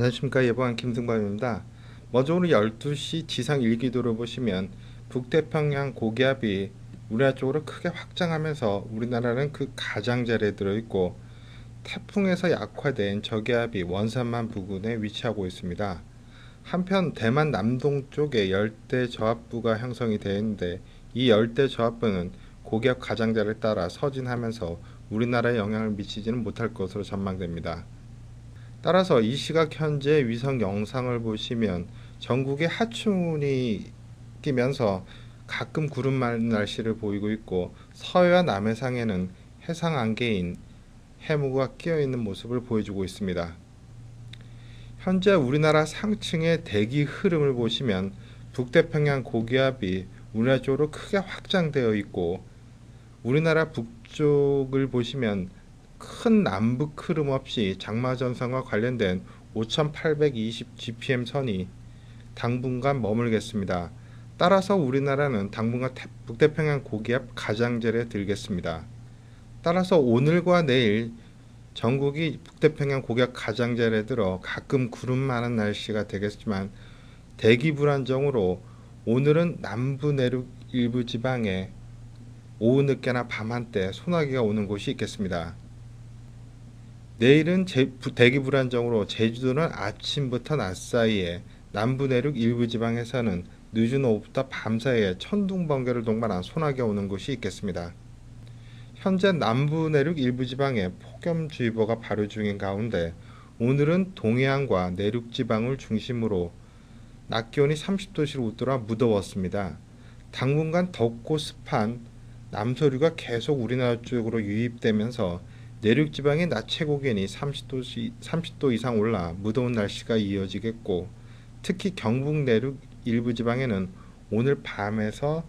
안녕하십니까 예보관 김승범입니다. 먼저 오늘 12시 지상 일기도를 보시면 북태평양 고기압이 우리나라 쪽으로 크게 확장하면서 우리나라는 그 가장자리에 들어있고 태풍에서 약화된 저기압이 원산만 부근에 위치하고 있습니다. 한편 대만 남동쪽에 열대 저압부가 형성이 되어 있는데 이 열대 저압부는 고기압 가장자를 따라 서진하면서 우리나라에 영향을 미치지는 못할 것으로 전망됩니다. 따라서 이 시각 현재 위성 영상을 보시면 전국에 하춘이 끼면서 가끔 구름 많은 날씨를 보이고 있고 서해와 남해상에는 해상 안개인 해무가 끼어 있는 모습을 보여주고 있습니다. 현재 우리나라 상층의 대기 흐름을 보시면 북태평양 고기압이 우리나라 쪽으로 크게 확장되어 있고 우리나라 북쪽을 보시면 큰 남북 흐름 없이 장마 전선과 관련된 5820 GPM 선이 당분간 머물겠습니다. 따라서 우리나라는 당분간 태- 북태평양 고기압 가장자리에 들겠습니다. 따라서 오늘과 내일 전국이 북태평양 고기압 가장자리에 들어 가끔 구름 많은 날씨가 되겠지만 대기 불안정으로 오늘은 남부 내륙 일부 지방에 오후 늦게나 밤 한때 소나기가 오는 곳이 있겠습니다. 내일은 제- 부- 대기 불안정으로 제주도는 아침부터 낮 사이에 남부 내륙 일부 지방에서는 늦은 오후부터 밤 사이에 천둥 번개를 동반한 소나기가 오는 곳이 있겠습니다. 현재 남부 내륙 일부 지방에 폭염주의보가 발효 중인 가운데 오늘은 동해안과 내륙 지방을 중심으로 낮 기온이 30도씨로 웃돌아 무더웠습니다. 당분간 덥고 습한 남서류가 계속 우리나라 쪽으로 유입되면서 내륙 지방의 낮 최고 기온이 30도, 30도 이상 올라 무더운 날씨가 이어지겠고 특히 경북 내륙 일부 지방에는 오늘 밤에서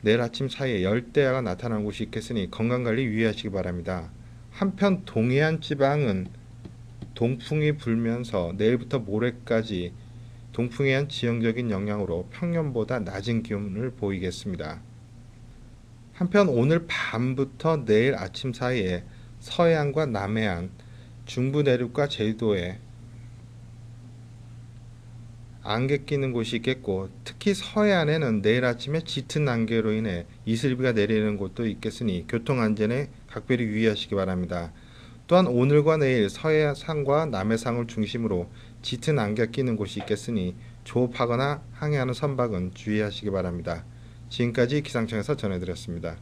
내일 아침 사이에 열대야가 나타나는 곳이 있겠으니 건강관리 유의하시기 바랍니다. 한편 동해안 지방은 동풍이 불면서 내일부터 모레까지 의한 지형적인 영향으로 평년보다 낮은 기온을 보이겠습니다. 한편 오늘 밤부터 내일 아침 사이에 서해안과 남해안, 중부 내륙과 제주도에 안개 끼는 곳이 있겠고 특히 서해안에는 내일 아침에 짙은 안개로 인해 이슬비가 내리는 곳도 있겠으니 교통 안전에 각별히 유의하시기 바랍니다. 또한 오늘과 내일 서해상과 남해상을 중심으로 짙은 안개 끼는 곳이 있겠으니 조업하거나 항해하는 선박은 주의하시기 바랍니다. 지금까지 기상청에서 전해드렸습니다.